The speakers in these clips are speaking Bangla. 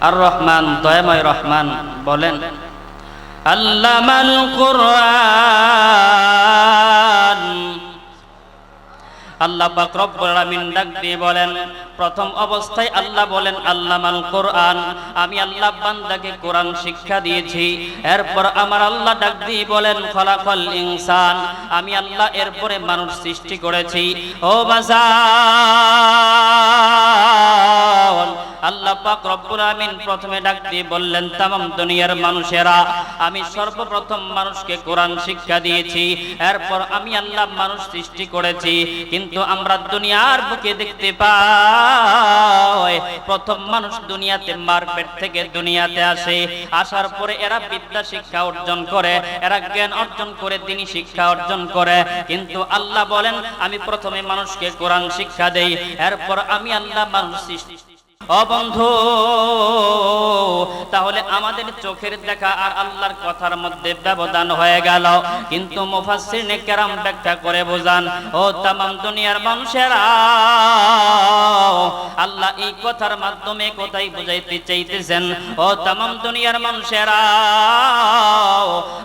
আর রহমান দয়াময় রহমান বলেন আল্লামাল কোরআন আল্লাহ পাক রব্বুল আলামিন ডাক দিয়ে বলেন, প্রথম অবস্থায় আল্লাহ বলেন, আল্লামাল কোরআন। আমি আল্লাহ বান্দাকে কোরআন শিক্ষা দিয়েছি। এরপর আমার আল্লাহ ডাক দিয়ে বলেন, খলাকল ইনসান। আমি আল্লাহ এরপরে মানুষ সৃষ্টি করেছি। ও আল্লাহ পাক রব্বুল প্রথমে ডাক দিয়ে বললেন, তামাম দুনিয়ার মানুষেরা, আমি সর্বপ্রথম মানুষকে কোরআন শিক্ষা দিয়েছি। এরপর আমি আল্লাহ মানুষ সৃষ্টি করেছি। কিন্তু আমরা দুনিয়ার বুকে দেখতে পাই। প্রথম মানুষ দুনিয়াতে মারপেট থেকে দুনিয়াতে আসে। আসার পরে এরা বিদ্যা শিক্ষা অর্জন করে, এরা জ্ঞান অর্জন করে তিনি শিক্ষা অর্জন করে। কিন্তু আল্লাহ বলেন, আমি প্রথমে মানুষকে কোরআন শিক্ষা দেই, এরপর আমি আল্লাহ মানুষ সৃষ্টি ও বন্ধু, তাহলে আমাদের চোখের দেখা আর আল্লাহর কথার মধ্যে ব্যবধান হয়ে গেল। কিন্তু মুফাসসিরনে কেরাম ব্যাখ্যা করে বোঝান, ও তামাম দুনিয়ার মানুষেরা, আল্লাহ এই কথার মাধ্যমে কোথায় বুঝাইতে চাইতেছেন। ও তামাম দুনিয়ার মানুষেরা,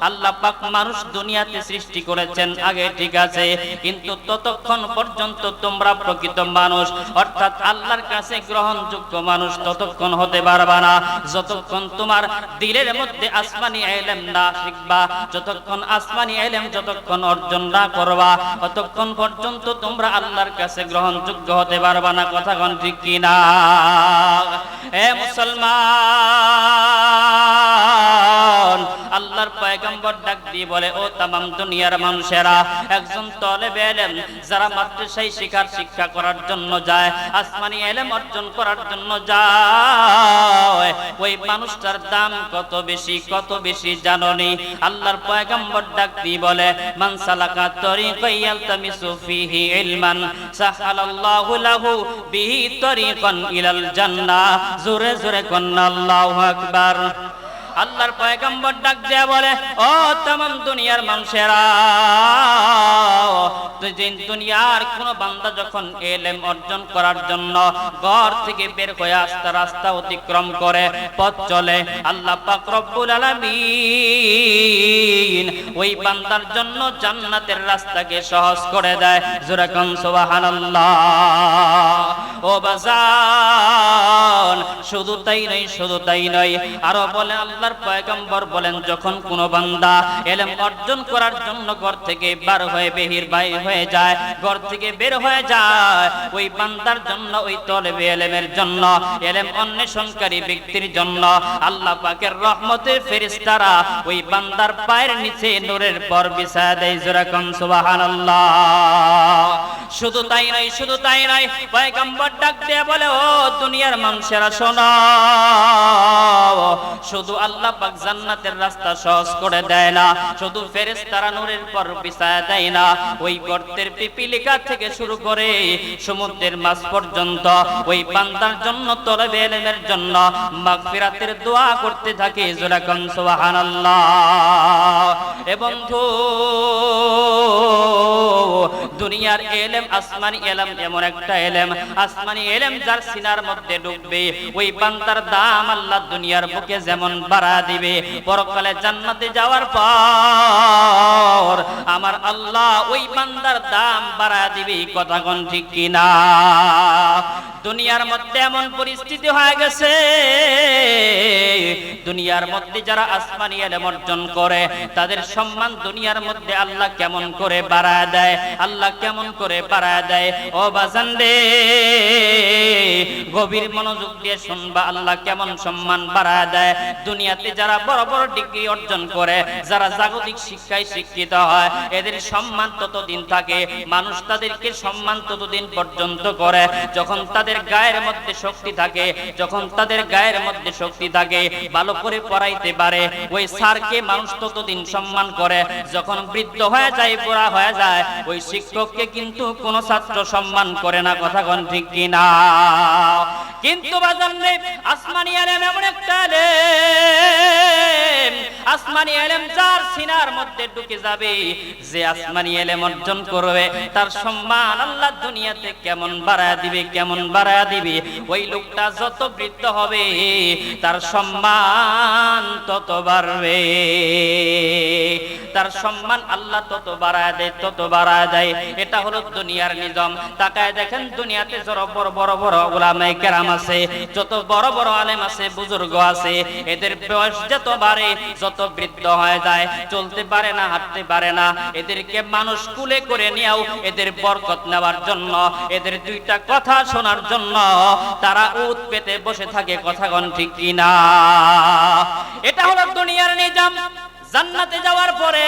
আল্লাহ পাক মানুষ দুনিয়াতে সৃষ্টি করেছেন, আগে ঠিক আছে, কিন্তু ততক্ষণ পর্যন্ত তোমরা প্রকৃত মানুষ। অর্থাৎ আল্লাহর কাছে গ্রহণযোগ্য মানুষ ততক্ষণ হতে পারবা না, যতক্ষণ তোমার দিলের মধ্যে আসমানি এলেম না শিখবা, যতক্ষণ আসমানি এলেম, যতক্ষণ অর্জন না করবা, ততক্ষণ পর্যন্ত তোমরা আল্লাহর কাছে গ্রহণযোগ্য হতে পারবা না। কথা কন ঠিক কিনা? এ মুসলমান! আল্লাহর পয়গম্বর ডাক দিয়ে বলে, ও তামাম দুনিয়ার মানুষেরা, একজন তলেবে এলেম, যারা মাদ্রাসায় শিখার শিক্ষা করার জন্য যায়, আসমানি এলেম অর্জন করার জন্য যায়। ওই মানুষটার দাম কত বেশি কত বেশি জাননি আল্লাহর পয়গম্বর ডাক দিয়ে বলে, মান সালাকা তরিকান ইয়ালতামিসু ফিহি ইলমান, সাহালাল্লাহু লাহু বিহি তরিকান ইলাল জান্নাহ। জোরে জোরে কন্না আল্লাহু আকবার। আল্লাহর পয়গম্বর ডাক দেয়া বলে, ও তামাম দুনিয়ার মানুষেরা দুনিয়ার কোন বান্দা যখন এলেম অর্জন করার জন্য ঘর থেকে বের হয়ে রাস্তা অতিক্রম করে, পথ চলে, আল্লাহ ওই বান্দার জন্য জান্নাতের রাস্তাকে সহজ করে দেয়। জোরাকান ও বাজান, শুধু তাই নয়, শুধু তাই নয়, আরও বলে আল্লাহর পয়গম্বর বলেন, যখন কোন বান্দা এলেম অর্জন করার জন্য ঘর থেকে বার হয়ে বেহির বাইর হয়ে যায়, ঘর থেকে বের হয়ে যায়, ওই বান্দার জন্য, ওই তলেবে এলেমের জন্য, এলেম অন্বেষণকারী ব্যক্তির জন্য আল্লাহ পাকের রহমতের ফেরেশতারা ওই বান্দার পায়ের নিচে নূরের পর বিছায় দেয় যেরকম সুবহানাল্লাহ। শুধু তাই নয়, শুধু তাই নয়, পয়গম্বর ডাক দিয়ে বলে, ও দুনিয়ার মানুষেরা, শোনো, শুধু আল্লাহ পাক জান্নাতের রাস্তা সহজ করে দেয় না। শুধু ফেরেশতারা নূরের পর বিছায় দেয় না। ওই গর্তের পিপিলিকা থেকে শুরু করে সমুদ্রের মাছ পর্যন্ত ওই বান্দার জন্য তলবে এলেমের জন্য মাগফিরাতের দোয়া করতে থাকে জোরাকান, সুবহানাল্লাহ। এ বন্ধু, দুনিয়ার এলেম আসমানি এলেম এমন একটা এলেম। আসমানি এলেম যার সিনার মধ্যে ডুববে। ওই বান্দার দাম আল্লাহ দুনিয়ার বুকে যেমন বাড়া দিবে। পরকালে জান্নাতে যাওয়ার পর আমার আল্লাহ ওই বান্দার দাম বাড়া দিবে। কথা কোন ঠিক কিনা? দুনিয়ার মধ্যে এমন পরিস্থিতি হয়ে গেছে, দুনিয়ার মধ্যে যারা আসমানি এলেম অর্জন করে, তাদের সম্মান দুনিয়ার মধ্যে আল্লাহ কেমন করে বাড়ায় দেয়? আল্লাহ কেমন করে বাড়ায় দেয়? ও বাজান রে, গভীর মনোযোগ দিয়ে শুনবা, আল্লাহ কেমন সম্মান বাড়ায় দেয়? দুনিয়াতে যারা বড় বড় ডিগ্রি অর্জন করে, যারা জাগতিক শিক্ষায় শিক্ষিত হয়, এদের সম্মান ততদিন থাকে, মানুষ তাদেরকে সম্মান ততদিন পর্যন্ত করে। যখন তাদের গায়ের মধ্যে শক্তি থাকে, যখন তাদের গায়ের মধ্যে শক্তি থাকে, ভালো করে পড়াইতে পারে, ওই স্যারকে মানুষ ততদিন সম্মান করে। যখন বৃদ্ধ হয়ে যায়, বুড়া হয়ে যায়, ওই শিক্ষককে কিন্তু কোনো ছাত্র সম্মান করে না, কথা কোন ঠিক কিনা? কিন্তু বাজার নেই আসমানি আলেম এমন একটা আলেম। আসমানি এলেম যার সিনার মধ্যে ঢুকে যাবে, যে আসমানি এলেম অর্জন করবে, তার সম্মান আল্লাহ দুনিয়াতে কেমন বাড়ায় দিবে, কেমন বাড়ায় দিবে? ওই লোকটা যত বৃদ্ধ হবে, তার সম্মান তত বাড়বে। তার সম্মান আল্লাহ তত বাড়ায় দেয়, তত বাড়ায় দেয়। এটা হলো দুনিয়ার নিজাম। তাকায় দেখেন দুনিয়াতে যত বড় বড় বড় ওলামায়ে কেরাম আছে, যত বড় বড় আলেম আছে, বুজুর্গ আছে, এদের বয়স যত বাড়ে, যত বৃদ্ধ হয়ে যায়, চলতে পারে না, হাঁটতে পারে না। এদেরকে মানুষ কুলে করে নিয়েও এদের বরকত নেওয়ার জন্য, এদের দুইটা কথা শোনার জন্য তারা উত পেতে বসে থাকে, কথাগণ ঠিক কিনা? এটা হলো দুনিয়ার নিজাম। জান্নাতে যাওয়ার পরে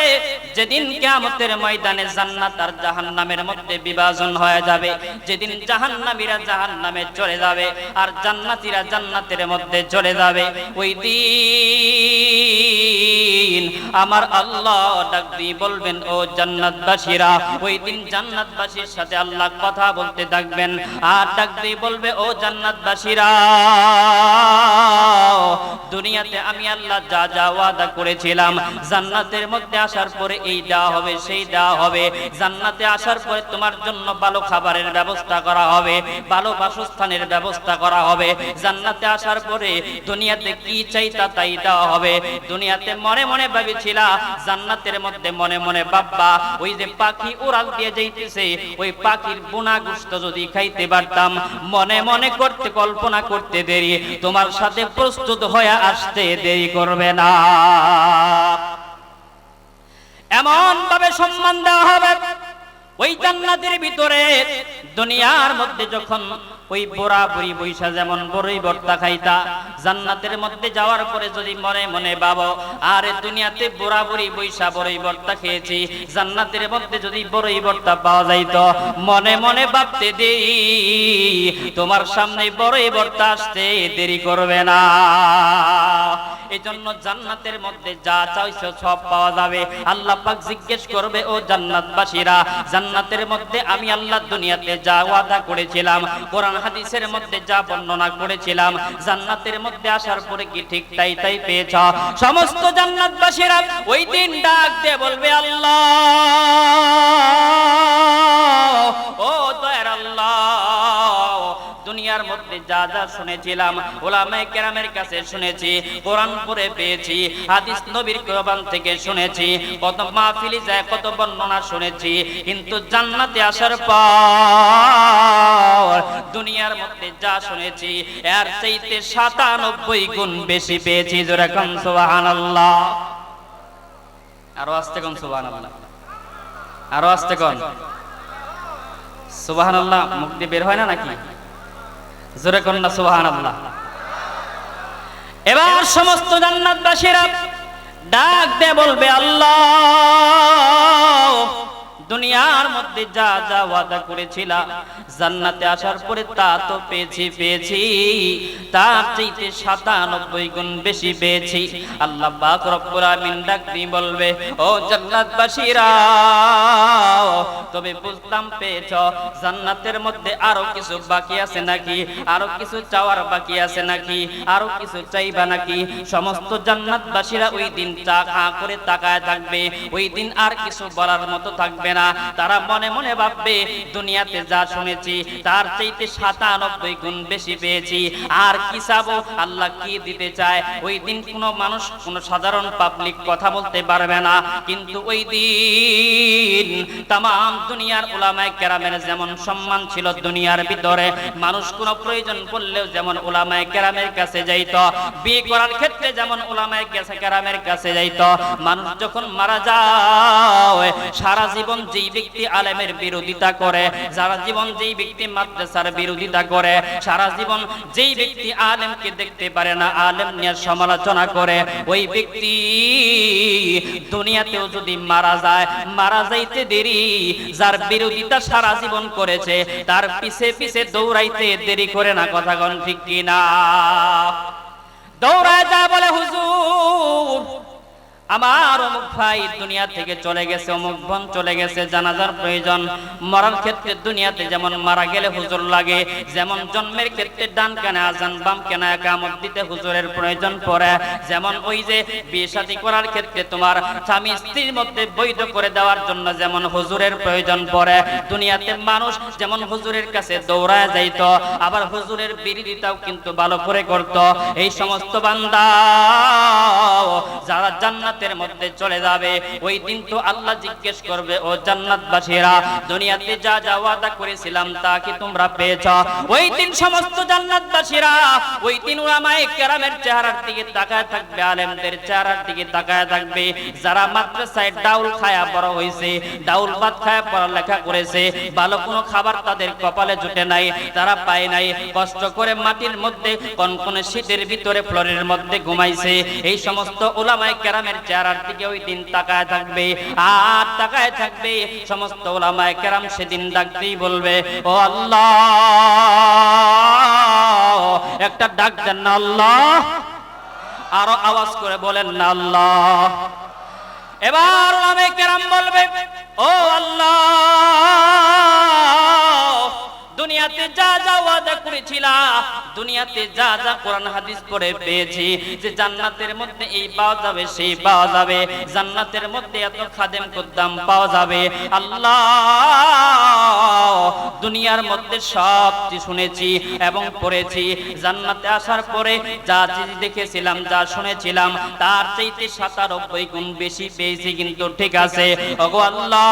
যেদিন কিয়ামতের ময়দানে জান্নাত আর জাহান্নামের মধ্যে বিভাজন হয়ে যাবে, যেদিন জাহান্নামীরা জাহান্নামে চলে যাবে আর জান্নাতীরা জান্নাতের মধ্যে চলে যাবে, ওই দিন আমার আল্লাহ ডাক দিয়ে বলবেন, ও জান্নাতবাসীরা, ওই দিন জান্নাতবাসীর সাথে আল্লাহ কথা বলতে থাকবেন আর ডাক দিয়ে বলবে, ও জান্নাতবাসীরা, দুনিয়াতে আমি আল্লাহ যা যা ওয়াদা করেছিলাম জান্নাতের মধ্যে আসার পরে এই দেওয়া হবে, সেই দেওয়া হবে। জান্নাতে আসার পরে তোমার জন্য ভালো খাবারের ব্যবস্থা করা হবে, ভালো বাসস্থানের ব্যবস্থা করা হবে। জান্নাতে আসার পরে দুনিয়াতে কি চাইতা তাই দেওয়া হবে। দুনিয়াতে মনে মনে ভেবেছিলা, জান্নাতের মধ্যে মনে মনে বাব্বা ওই যে পাখি উড়াল দিয়ে যাইতেছে, ওই পাখির বোনা গুস্ত যদি খাইতে পারতাম, মনে মনে করতে, কল্পনা করতে দেরি, তোমার সাথে প্রস্তুত হয়ে আসতে দেরি করবে না। এমন ভাবে সম্মান দেওয়া হবে। ওই জান্নাতের ভিতরে দুনিয়ার মধ্যে যখন ওই বোরা বুড়ি বৈশা যেমন বড়ই বর্তা খাইতা, জান্নাতের মধ্যে যাওয়ার পরে যদি মনে মনে ভাবো, আরে দুনিয়াতে বোরা বুড়ি বৈশা বড়ই বর্তা খেয়েছি, জান্নাতের মধ্যে যদি বড়ই বর্তা পাওয়া যাইতো, মনে মনে ভাবতে দেই তোমার সামনে বড়ই বর্তা আসতে দেরি করবে না। এই জন্য জান্নাতের মধ্যে যা চাইছো সব পাওয়া যাবে। আল্লাহ পাক জিজ্ঞেস করবে, ও জান্নাতবাসীরা, জান্নাতের মধ্যে আমি আল্লাহ দুনিয়াতে যা ওয়াদা করেছিলাম, কোরআন হাদিসের মধ্যে যা বর্ণনা করেছিলাম, জান্নাতের মধ্যে আসার পরে কি ঠিক তাই তাই পেয়েছ? সমস্ত জান্নাতবাসীরা ওই দিন ডাক দিয়ে বলবে, আল্লাহ, ও দয়ার আল্লাহ দুনিয়ার মধ্যে যা যা শুনেছিলাম, ওলামায়ে কেরামের কাছে শুনেছি, কোরআন পড়ে পেয়েছি, হাদিস নবীর কোরবান থেকে শুনেছি, কত মাহফিলি যায়, কত বর্ণনা শুনেছি, কিন্তু জান্নাতে আসার পর দুনিয়ার মধ্যে যা শুনেছি, এর চাইতে সাতানব্বই গুণ বেশি পেয়েছি যেরকম সুবহানাল্লাহ। আরও আসতে কোন সুবহানাল্লাহ। আরও আসতে কোন। সুবহানাল্লাহ দিয়ে বের হয় না নাকি? জোরে কন্যা সুবহান আল্লাহ এবার সমস্ত জান্নাতবাসীরা ডাক দে বলবে আল্লাহ! দুনিয়ার মধ্যে যা যা ওয়াদা করেছিলা, জান্নাতে আসার পরে তা তো পেয়েছি পেয়েছি। তার চাইতে সাতানব্বই গুণ বেশি পেয়েছি। আল্লাহ পাক রব্বুল বলবে, ও জান্নাতবাসীরা, তবে বুঝতাম পেয়েছ, জান্নাতের মধ্যে আরও কিছু বাকি আছে নাকি? আরও কিছু চাওয়ার বাকি আছে নাকি? আরও কিছু চাইবা নাকি? সমস্ত জান্নাতবাসীরা ওই দিন চা খা করে তাকায় থাকবে। ওই দিন আর কিছু বলার মতো থাকবে না। তারা মনে মনে ভাববে, দুনিয়াতে যা শুনেছি, তার চাইতে সাতানব্বই গুণ বেশি পেয়েছি। আর কি চাবো? আল্লাহ কি দিতে চায়? ওই দিন কোনো মানুষ, কোনো সাধারণ পাবলিক কথা বলতে পারবে না। কিন্তু ওই দিন তাম দুনিয়ার ওলামায় কেরামের যেমন সম্মান ছিল দুনিয়ার ভিতরে, মানুষ কোনো প্রয়োজন পড়লেও যেমন ওলামায় কেরামের কাছে যাইত বিয়ে করার ক্ষেত্রে যেমন ওলামায় কেরামের কাছে যাইত, মানুষ যখন মারা যায়, সারা জীবন যেই ব্যক্তি আলেমের বিরোধিতা করে, সারা জীবন যেই ব্যক্তি মাদ্রাসার বিরোধিতা করে, সারা জীবন যেই ব্যক্তি আলেমকে দেখতে পারে না, আলেম নিয়ে সমালোচনা করে, ওই ব্যক্তি দুনিয়াতেও যদি মারা যায়, মারা যাইতে দেরি, যার বিরোধিতা সারা জীবন করেছে, তার পিছে পিছে দৌড়াইতে দেরি করে না, কথা ঠিক কিনা? দৌড়ায় যা বলে হুজুর আমার অমুক ভাই দুনিয়া থেকে চলে গেছে, অমুক বোন চলে গেছে, জানাজার প্রয়োজন। মরার ক্ষেত্রে দুনিয়াতে যেমন মারা গেলে হুজুর লাগে, যেমন জন্মের ক্ষেত্রে ডান কানে আজান, বাম কানে একামত দিতে হুজুরের প্রয়োজন পড়ে। যেমন ওই যে বিয়ে শাদী করার ক্ষেত্রে তোমার স্বামী স্ত্রীর মধ্যে বৈধ করে দেওয়ার জন্য যেমন হুজুরের প্রয়োজন পড়ে। দুনিয়াতে মানুষ যেমন হুজুরের কাছে দৌড়ায় যাইত, আবার হুজুরের বিরোধিতাও কিন্তু ভালো করে করত। এই সমস্ত বান্দা যারা জান্নাতের মধ্যে চলে যাবে। ওই দিন তো আল্লাহ জিজ্ঞেস করবে, ও জান্নাতবাসীরা, দুনিয়াতে যা যা ওয়াদা করেছিলাম তা কি তোমরা পেয়েছ? ওই দিন সমস্ত জান্নাতবাসীরা, ওই দিন উলামায়ে কেরামের চেহারার দিকে তাকায় থাকবে, আলেমদের চেহারার দিকে তাকায় থাকবে। যারা মাদ্রাসায় ডাউল খায়া বড় হয়েছে ডাউল ভাত খায়া পড়ালেখা করেছে, ভালো কোনো খাবার তাদের কপালে জুটে নাই, তারা পায় নাই, কষ্ট করে মাটির মধ্যে কনকনে শীতের ভিতরে ফ্লোরের মধ্যে ঘুমাইছে। এই সমস্ত ওলামায়ে কেরামের চেহারার দিকে ওই দিন তাকায় থাকবে, আর তাকায় থাকবে, সমস্ত ওলামায়ে কেরাম সেদিন ডাকতেই বলবে, ও আল্লাহ, একটা ডাক দেন না আল্লাহ, আরও আওয়াজ করে বলেন না আল্লাহ। এবার ওলামায়ে কেরাম বলবে, ও আল্লাহ দুনিয়াতে যা যা ওয়াদা করেছিলা, দুনিয়াতে যা যা কোরআন হাদিস পড়ে পেয়েছি, যে জান্নাতের মধ্যে এই পাওয়া যাবে, সেই পাওয়া যাবে। জান্নাতের মধ্যে এত খাদেম কুদ্দাম পাওয়া যাবে। আল্লাহ, দুনিয়ার মধ্যে সব শুনেছি এবং পড়েছি। জান্নাতে আসার পরে যা চিজ দেখেছিলাম, যা শুনেছিলাম, তার চাইতে সাতানব্বই গুণ বেশি পেয়েছি, কিন্তু ঠিক আছে। ওগো আল্লাহ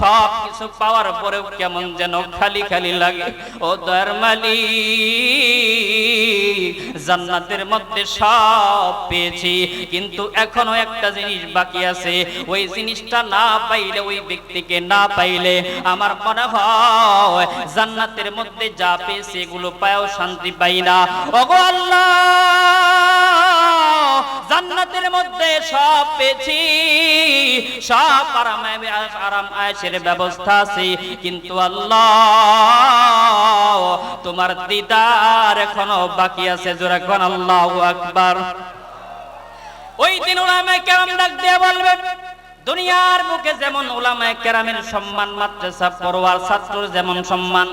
সব কিছু পাওয়ার পরেও কেমন যেন খালি খালি লাগে। ও দয়ার জান্নাতের মধ্যে সব পেয়েছি, কিন্তু এখনও একটা জিনিস বাকি আছে। ওই জিনিসটা না পাইলে, ওই ব্যক্তিকে না পাইলে আমার মনে হয় জান্নাতের মধ্যে যা পেয়েছে, এগুলো পায়ও শান্তি পাই না। ওগো আল্লাহ! জান্নাতের মধ্যে সব পেয়েছি। সব আরাম আরাম আয়েসের ব্যবস্থা আছে। কিন্তু আল্লাহ, তোমার দিদার এখনও বাকি আছে। জোরে কোন আল্লাহ আকবার। ওই দিন ওলামায়ে কেরাম ডাক দিয়ে বলবে, দুনিয়ার বুকে যেমন ওলামায়ে কেরামের সম্মান, মাদ্রাসা পড়ুয়ার ছাত্রর যেমন সম্মান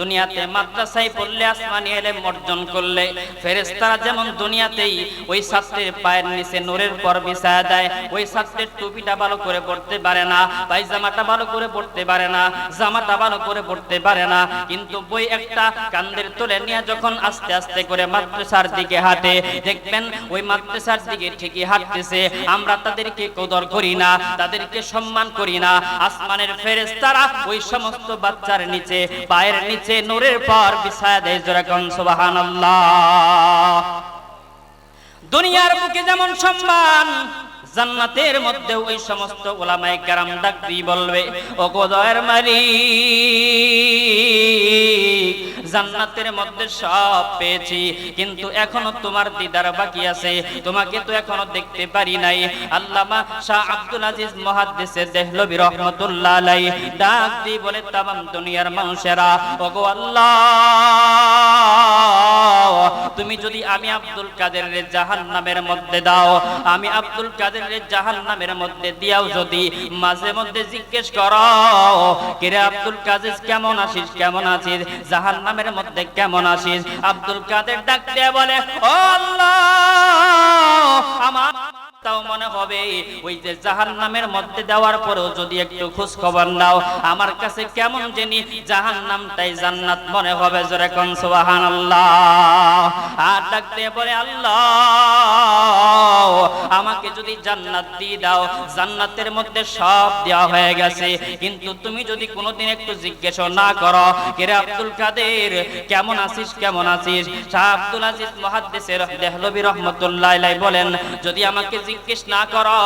দুনিয়াতে মাদ্রাসায় পড়লে আসমানি এলেম অর্জন করলে, ফেরেশতারা যেমন দুনিয়াতেই ওই ছাত্রের পায়ের নিচে নূরের পর বিছায়া দেয়, ওই ছাত্রের টুপিটা ভালো করে পড়তে পারে না, পায়জামাটা ভালো করে পড়তে পারে না, জামাটা ভালো করে পড়তে পারে না, কিন্তু বই একটা কান্দের তুলে নিয়ে যখন আস্তে আস্তে করে মাদ্রাসার দিকে হাঁটে, দেখবেন ওই মাদ্রাসার দিকে ঠিকই হাঁটতেছে, আমরা তাদেরকে কদর করি না, তাদেরকে সম্মান করি না, আসমানের ফেরেশতারা ওই সমস্ত বাচ্চার নিচে পায়ের নিচে নূরের পর বিছায়া দেয় যেরকম সুবাহান দুনিয়ার বুকে যেমন সম্মান, জান্নাতের মধ্যে ওই সমস্ত ওলামায় কারাম ডাকি বলবে ও গোদয়ের মালিক জান্নাতের মধ্যে সব পেয়েছি। কিন্তু এখনও তোমার দিদার বাকি আছে। তোমাকে তো এখনও দেখতে পারি নাই। আল্লামা শাহ আব্দুল আজিজ মুহাদ্দিসে দেহলবি রহমাতুল্লাহ আলাই ডাক দিয়ে বলে, তামাম দুনিয়ার মানুষেরা, ওগো আল্লাহ, তুমি যদি আমি আব্দুল কাদের জাহান নামের মধ্যে দাও, আমি আব্দুল কাদের জাহান নামের মধ্যে দিয়াও যদি মাঝে মধ্যে জিজ্ঞেস করো, কিরে আব্দুল কাদের কেমন আছিস? কেমন আছিস? জাহান নামের মধ্যে কেমন আছিস? আব্দুল কাদের ডাক দিয়ে বলে ও আল্লাহ আমার তাও মনে হবে, ওই যে জাহান নামের মধ্যে দেওয়ার পরেও যদি একটু খোঁজ খবর নাও, আমার কাছে কেমন জানি জাহান নামটাই জান্নাত মনে হবে জোরে কোন সুবাহান আর ডাকতে আল্লাহ, আমাকে যদি জান্নাত দিয়ে দাও, জান্নাতের মধ্যে সব দেওয়া হয়ে গেছে, কিন্তু তুমি যদি কোনোদিন একটু জিজ্ঞেস না করো কেরে আব্দুল কাদের? কেমন আছিস? কেমন আছিস? শাহ আব্দুল আজিজ মুহাদ্দিসের দেহলবি রহমতুল্লাহ বলেন, যদি আমাকে জিজ্ঞেস না করো,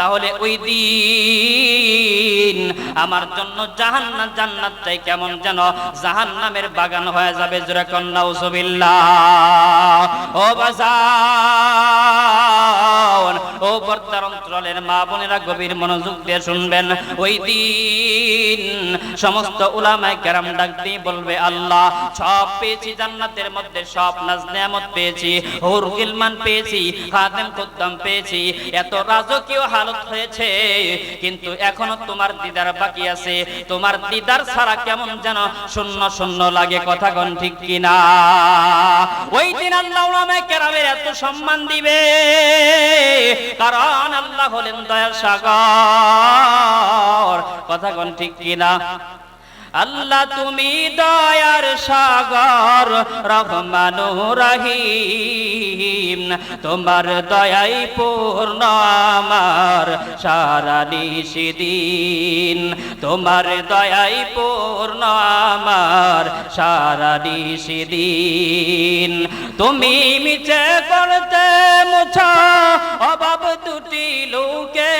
তাহলে ওই দিন আমার জন্য জাহান্নাত জান্নাত চাই কেমন যেন জাহান্নামের বাগান হয়ে যাবে জোরে কন্যা উসবিল্লাহ ও ও পর্দার অঞ্চলের মা বোনেরা গভীর মনোযোগ দিয়ে শুনবেন। ওই দিন সমস্ত উলামায়ে কেরাম ডাক দিয়ে বলবে, আল্লাহ, সব পেয়েছি, জান্নাতের মধ্যে সব নাজ পেয়েছি হুর গিলমান পেয়েছি, খাদেম পেয়েছি এত রাজকীয় হালত হয়েছে, কিন্তু এখনও তোমার দিদার বাকি আছে। তোমার দিদার ছাড়া কেমন যেন শূন্য শূন্য লাগে কথা কোন ঠিক কিনা? ওই দিন আল্লাহ কেরামের এত সম্মান দিবে, কারণ আল্লাহ হলেন দয়ার সাগর কথা কোন ঠিক কিনা? আল্লাহ তুমি দয়ার সাগর, রহমানু রহিম। তোমার দয়াই পূর্ণ আমার সারা নিশিদিন। তোমার দয়াই পূর্ণ আমার সারা নিশিদিন। তুমি মিছে করতে মুছা অভাব দুটি লোকে।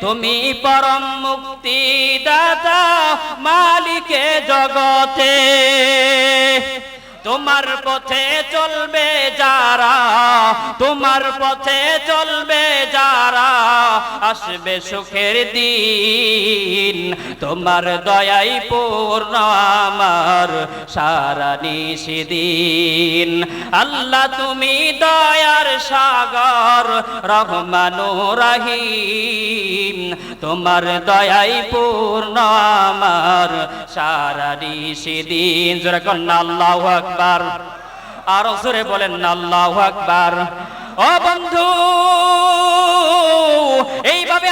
তুমি পরম মুক্তি দাতা মালিকে জগতে। তোমার পথে চলবে যারা, তোমার পথে চলবে যারা, আসবে সুখের দিন। তোমার দয়াই পূর্ণ আমার সারা নিশিদিন। আল্লাহ তুমি দয়ার সাগর, রহমানু রাহিম। তোমার দয়াই পূর্ণ আমার সারা নিশিদিন। জোরে কন্যা, আল্লাহ আকবার। আরও জোরে বলেন আল্লাহ আকবার। ও বন্ধু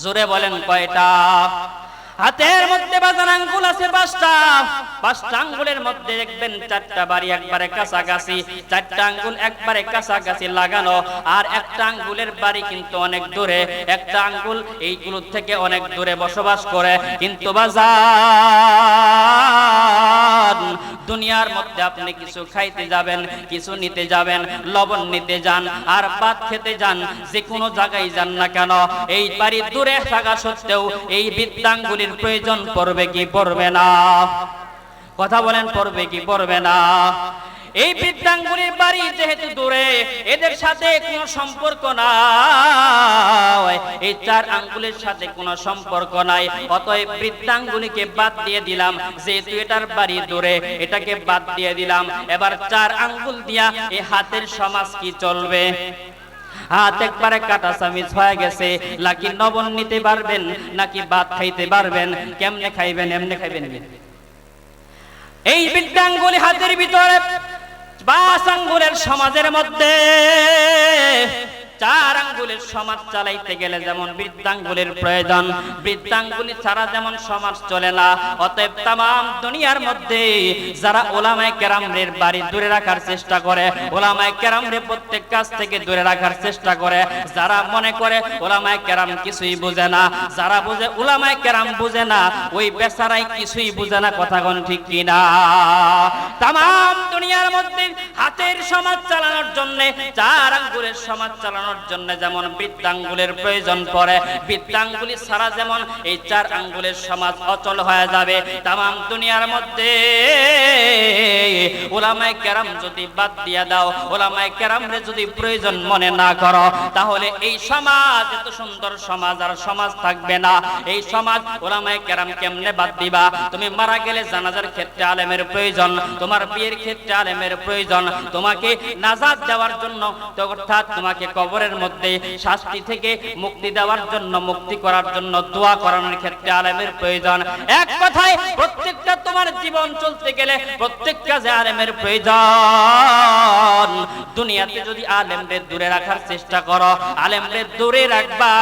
জোরে বলেন কয়টা? হাতের মধ্যে বাজার আঙ্গুল আছে পাঁচটা। পাঁচটা আঙ্গুলের মধ্যে দেখবেন চারটা বাড়ি একবারে কাছাকাছি, চারটা আঙ্গুল একবারে কাছাকাছি লাগানো, আর একটা আঙ্গুলের বাড়ি কিন্তু অনেক দূরে। একটা আঙ্গুল এইগুলোর থেকে অনেক দূরে বসবাস করে। কিন্তু বাজার দুনিয়ার মধ্যে আপনি কিছু খাইতে যাবেন, কিছু নিতে যাবেন, লবণ নিতে যান, আর পাত খেতে যান, যে কোনো জায়গায় যান না কেন, এই বাড়ি দূরে থাকা সত্ত্বেও এই বৃত্তাঙ্গুলির প্রয়োজন পড়বে কি পড়বে না? কথা বলেন, পড়বে কি পড়বে না? এই বৃদ্ধাঙ্গুলির বাড়ি যেহেতু দূরে, এদের সাথে কোনো সম্পর্ক নাই। এই চার আঙ্গুলের সাথে কোনো সম্পর্ক নাই। অতএব বৃদ্ধাঙ্গুলিকে বাদ দিয়ে দিলাম, যেহেতু এটার বাড়ি দূরে, এটাকে বাদ দিয়ে দিলাম। এবার চার আঙ্গুল দিয়া এই হাতের সমাজ কি চলবে? হাত একবারে কাটা চামিচ হয়ে গেছে। নাকি নবন নিতে পারবেন, নাকি ভাত খাইতে পারবেন? কেমনে খাইবেন, এমনে খাইবেন এই বৃদ্ধাঙ্গুলি হাতের ভিতরে বাস আঙ্গুরের সমাজের মধ্যে চার আঙ্গুলের সমাজ চালাইতে গেলে যেমন বৃদ্ধাঙ্গুলের প্রয়োজন বৃদ্ধাঙ্গুলি ছাড়া যেমন সমাজ চলে না, অতএব তাম দুনিয়ার মধ্যে যারা ওলামায় কেরামরের বাড়ি দূরে রাখার চেষ্টা করে, ওলামায় কেরামরে প্রত্যেক কাজ থেকে দূরে রাখার চেষ্টা করে, যারা মনে করে ওলামায় কেরাম কিছুই বুঝে না, যারা বুঝে ওলামায় কেরাম বুঝে না, ওই বেচারাই কিছুই বুঝে না কথা কোন ঠিক কিনা। তাম দুনিয়ার মধ্যে হাতের সমাজ চালানোর জন্য, চার আঙ্গুলের সমাজ চালানোর জন্য যেমন বৃদ্ধাঙ্গুলের প্রয়োজন পড়ে বৃদ্ধাঙ্গুলি ছাড়া যেমন এই চার আঙ্গুলের সমাজ অচল হয়ে যাবে তাম দুনিয়ার মধ্যে ওলামায় কেরাম যদি বাদ দিয়া দাও, ওলামায় কেরামরে যদি প্রয়োজন মনে না করো, তাহলে এই সমাজ, এত সুন্দর সমাজ আর সমাজ থাকবে না। এই সমাজ ওলামায় কেরাম কেমনে বাদ দিবা? তুমি মারা গেলে জানাজার ক্ষেত্রে আলেমের প্রয়োজন, তোমার বিয়ের ক্ষেত্রে আলেমের প্রয়োজন, তোমাকে নাজাদ দেওয়ার জন্য, অর্থাৎ তোমাকে কবরের মধ্যে শাস্তি থেকে মুক্তি দেওয়ার জন্য, মুক্তি করার জন্য দোয়া করানোর ক্ষেত্রে আলেমের প্রয়োজন। এক কথায়, প্রত্যেকটা তোমার জীবন চলতে গেলে প্রত্যেক কাজে আলেমের প্রয়োজন। দুনিয়াতে যদি আলেমরে দূরে রাখার চেষ্টা করো, আলেমরে দূরে রাখবা।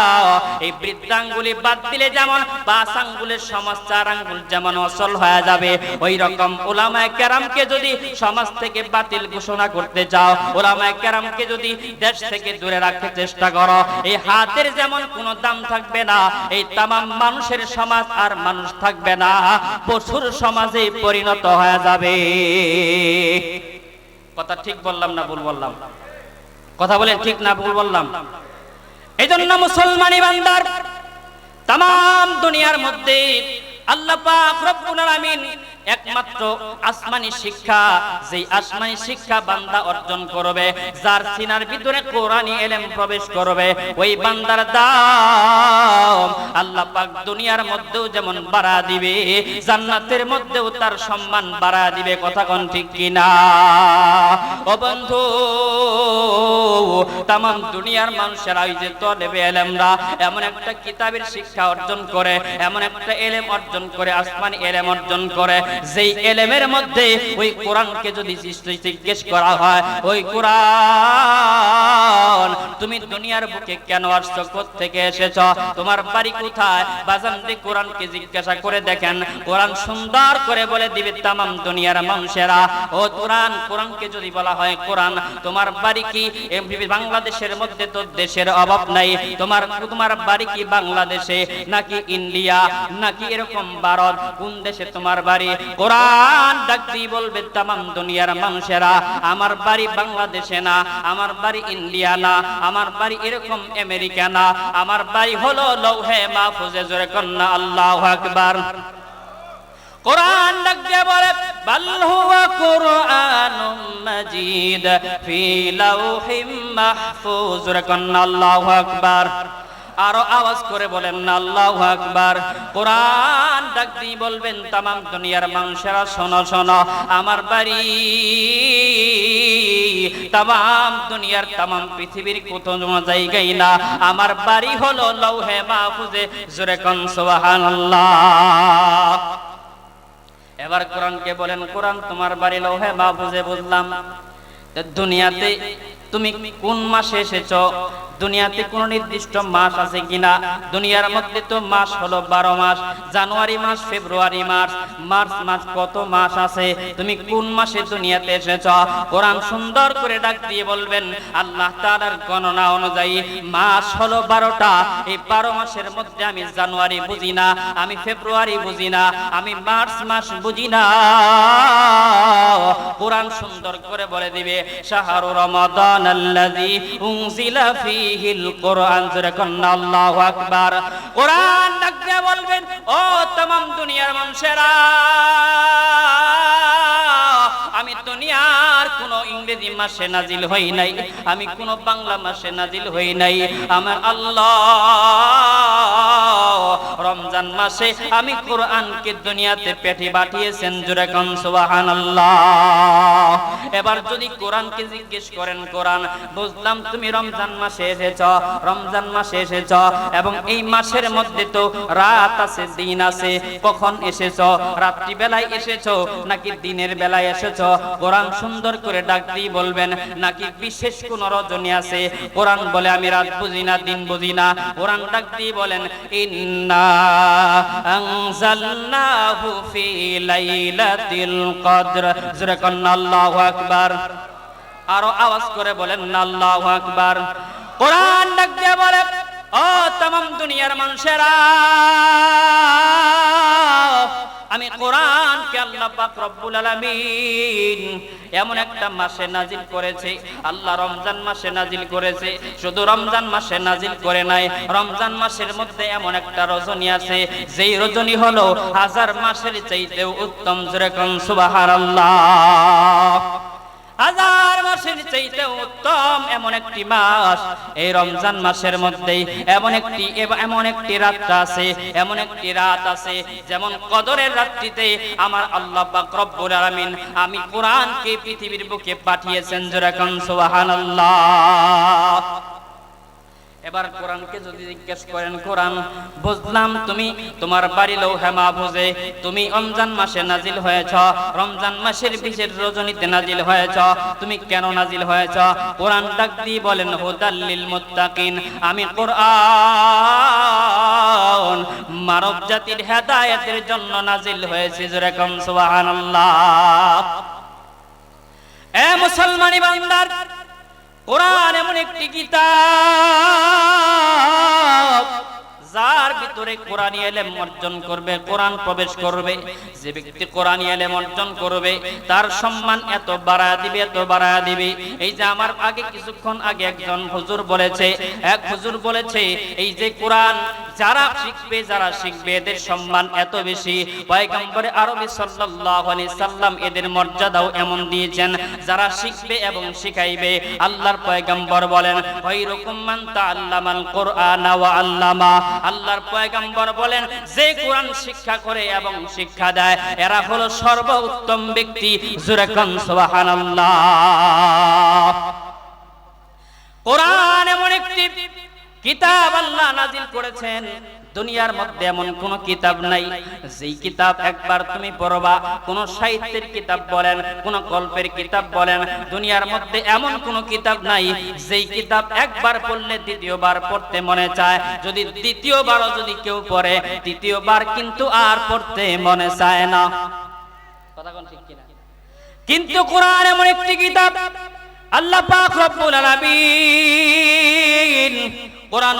এই বৃদ্ধাঙ্গুলি বাদ দিলে যেমন, পাঁচ আঙ্গুলের সমাজ, চার আঙ্গুল যেমন অচল হয়ে যাবে। ওই রকম ওলামায় কেরামকে যদি সমাজ থেকে বাতিল ঘোষণা করতে চাও, ওলামায় কেরামকে যদি দেশ থেকে দূরে রাখতে চেষ্টা করো। এই হাতের যেমন কোনো দাম থাকবে না, এই তামাম মানুষের সমাজ আর মানুষ থাকবে না। পশুর সমাজে পরিণত হয়ে যাবে। কথা ঠিক বললাম না ভুল বললাম? কথা বলেন ঠিক না ভুল বললাম? এই জন্য মুসলমানি বান্দার তাম দুনিয়ার মধ্যে আল্লাহ পাক রব্বুল আলামিন একমাত্র আসমানি শিক্ষা, যেই আসমানি শিক্ষা বান্দা অর্জন করবে, যার সিনার ভিতরে কোরআনী এলেম প্রবেশ করবে, ওই বান্দার দাম আল্লাহ পাক দুনিয়ার মধ্যেও যেমন বাড়া দিবে, জান্নাতের মধ্যেও তার সম্মান বাড়া দিবে, কথা কোন ঠিক কিনা? ও বন্ধু তাম দুনিয়ার মানুষেরা ওই যে তলেবে এলেমরা, এমন একটা কিতাবের শিক্ষা অর্জন করে, এমন একটা এলেম অর্জন করে, আসমানি এলেম অর্জন করে যেই এলেমের মধ্যে ওই কোরআনকে যদি জিজ্ঞেস করা হয়, ওই কোরআন, তুমি দুনিয়ার বুকে কেন আসছো? থেকে এসেছ? তোমার বাড়ি কোথায়? বাজান দি কোরআনকে জিজ্ঞাসা করে দেখেন, কোরআন সুন্দর করে বলে দিবে তামাম দুনিয়ার মানুষেরা। ও কোরআন, কোরআনকে যদি বলা হয় কোরআন, তোমার বাড়ি কি বাংলাদেশের মধ্যে তো দেশের অভাব নাই? তোমার তোমার বাড়ি কি বাংলাদেশে নাকি ইন্ডিয়া, নাকি এরকম ভারত? কোন দেশে তোমার বাড়ি? কোরআন ডাক দিয়ে বলবে, তামাম দুনিয়ার মানুষেরা, আমার বাড়ি বাংলাদেশে না, আমার বাড়ি ইন্ডিয়া না, আমার বাড়ি এরকম আমেরিকা না, আমার বাড়ি হলো লৌহে মাহফুজে, জোরে কন্যা আল্লাহ আকবার। কোরআন ডাক বলে, বাল হুয়া মাজিদ ফি লাউহিম মাহফুজ রে কন্যা আল্লাহু আকবার। আরও আওয়াজ করে বলেন না আল্লাহ আকবার। কোরআন ডাক দিয়ে বলবেন, তামাম দুনিয়ার মানুষেরা, শোনো শোনো, আমার বাড়ি, তামাম দুনিয়ার তামাম পৃথিবীর কোথাও জায়গায় না। আমার বাড়ি হলো লৌহে মাহফুজে, জোরে কন, সুবহানাল্লাহ। এবার কোরআনকে বলেন, কোরআন তোমার বাড়ি লৌহে মাহফুজে, বুঝলাম। দুনিয়াতে তুমি কোন মাসে এসেছ? দুনিয়াতে কোন নির্দিষ্ট মাস আছে কিনা? দুনিয়ার মধ্যে তো মাস হলো বারো মাস, জানুয়ারি মাস, ফেব্রুয়ারি মাস। মার্চ মাস কত মাস আছে? তুমি কোন মাসে দুনিয়াতে এসেছ? কোরআন সুন্দর করে ডাক দিয়ে বলবেন, আল্লাহ তাআলার গণনা অনুযায়ী মাস হলো বারোটা। এই বারো মাসের মধ্যে আমি জানুয়ারি বুঝি না, আমি ফেব্রুয়ারি বুঝি না, আমি মার্চ মাস বুঝি না। কোরআন সুন্দর করে বলে দিবে, শাহরু রমাদান। আল্লাযী উনজিলা ফী ফিহিল কোরআন জোরে কন্না আল্লাহু আকবার কোরআন ডাকতে বলবেন ও तमाम দুনিয়ার মানুষেরা আমি দুনিয়ার কোন ইংরেজি মাসে নাজিল হই নাই, আমি কোন বাংলা মাসে নাজিল হই নাই। আমার আল্লাহ, রমজান মাসে আমি কোরআনকে দুনিয়াতে পেটে পাঠিয়েছেন, জোরে কন সুবহানাল্লাহ। এবার যদি কোরআনকে জিজ্ঞেস করেন, কোরআন, বুঝলাম তুমি রমজান মাসে এসেছ, রমজান মাসে এসেছ, এবং এই মাসের মধ্যে তো রাত আছে, দিন আছে, কখন এসেছ? রাত্রি বেলায় এসেছ নাকি দিনের বেলায় এসেছ? কোরআন সুন্দর করে ডাক দিয়ে বলবেন নাকি বিশেষ কোন রজনী আছে কোরআন বলে আমি রাত বুঝি না দিন বুঝি না কোরআন ডাক দিয়ে বলেন ইন্না আনজালনাহু ফি লাইলাতিল কদর জোরে কন্না আল্লাহু আকবার আরো আওয়াজ করে বলেন আল্লাহু আকবার কোরআন ডাক দিয়ে বলে ও तमाम দুনিয়ার মানুষেরা আমি কোরআনকে আল্লাহ পাক রব্বুল আলামিন এমন একটা মাসে নাজিল করেছে। আল্লাহ রমজান মাসে নাজিল করেছে। শুধু রমজান মাসে নাজিল করে নাই, রমজান মাসের মধ্যে এমন একটা রজনী আছে। যেই রজনী হলো হাজার মাসের চাইতেও উত্তম, যেরকম সুবহানাল্লাহ। হাজার মাসের চাইতে উত্তম এমন একটি মাস। এই রমজান মাসের মধ্যেই এমন একটি এমন একটি রাত আছে, এমন একটি রাত আছে, যেমন কদরের রাত্রিতে আমার আল্লাহ পাক রব্বুল আলামিন আমি কোরআনকে পৃথিবীর বুকে পাঠিয়েছেন যেরকম সুবহানাল্লাহ। এবার কোরআনকে যদি জিজ্ঞেস করেন, কোরআন, বুঝলাম তুমি তোমার বাড়ি লৌহে মাহফুজে, তুমি রমজান মাসে নাজিল হয়েছ, রমজান মাসের বিশেষ রজনীতে নাজিল হয়েছ, তুমি কেন নাজিল হয়েছ? কোরআন ডাক দিয়ে বলেন হুদাল্লিল মুত্তাকিন, আমি কোরআন মানব জাতির হেদায়েতের জন্য নাজিল হয়েছে, যেরকম সুবহানাল্লাহ। এ মুসলমানি বান্দার কোরআন এমন একটি কিতাব যার ভিতরে কোরআন এলেম অর্জন করবে, কোরআন প্রবেশ করবে, যে ব্যক্তি কোরআন এলেম অর্জন করবে, তার সম্মান এত বাড়া দিবে, এত বাড়া দিবে। এই যে আমার আগে কিছুক্ষণ আগে একজন হুজুর বলেছে, এক হুজুর বলেছে, এই যে কোরআন যারা শিখবে যারা শিখবে, এদের সম্মান এত বেশি। পয়গম্বরে আরবি সাল্লাল্লাহু আলাইহি সাল্লাম এদের মর্যাদাও এমন দিয়েছেন, যারা শিখবে এবং শিখাইবে। আল্লাহর পয়গম্বর বলেন ওইরকম মান তাআল্লামাল কোরআন ওয়া আল্লামা। আল্লাহর পয়গম্বর বলেন, যে কোরআন শিক্ষা করে এবং শিক্ষা দেয়, এরা হলো সর্বোত্তম ব্যক্তি। জোরে কোন, সুবহানাল্লাহ। কোরআন এমন একটি কিতাব আল্লাহ নাজিল করেছেন দুনিয়ার মধ্যে এমন কোন কিতাব নাই। যেই কিতাব একবার তুমি পড়বা, কোন সাহিত্যের কিতাব বলেন, কোন গল্পের কিতাব বলেন, দুনিয়ার মধ্যে এমন কোন কিতাব নাই, যেই কিতাব একবার পড়লে দ্বিতীয়বার পড়তে মনে চায়। যদি দ্বিতীয়বারও যদি কেউ পড়ে, তৃতীয়বার কিন্তু আর পড়তে মনে চায় না। কথা কোন ঠিক কিনা? কিন্তু কোরআন এমন একটি কিতাব, আল্লাহ পাক রব্বুল আলামিন কোরআন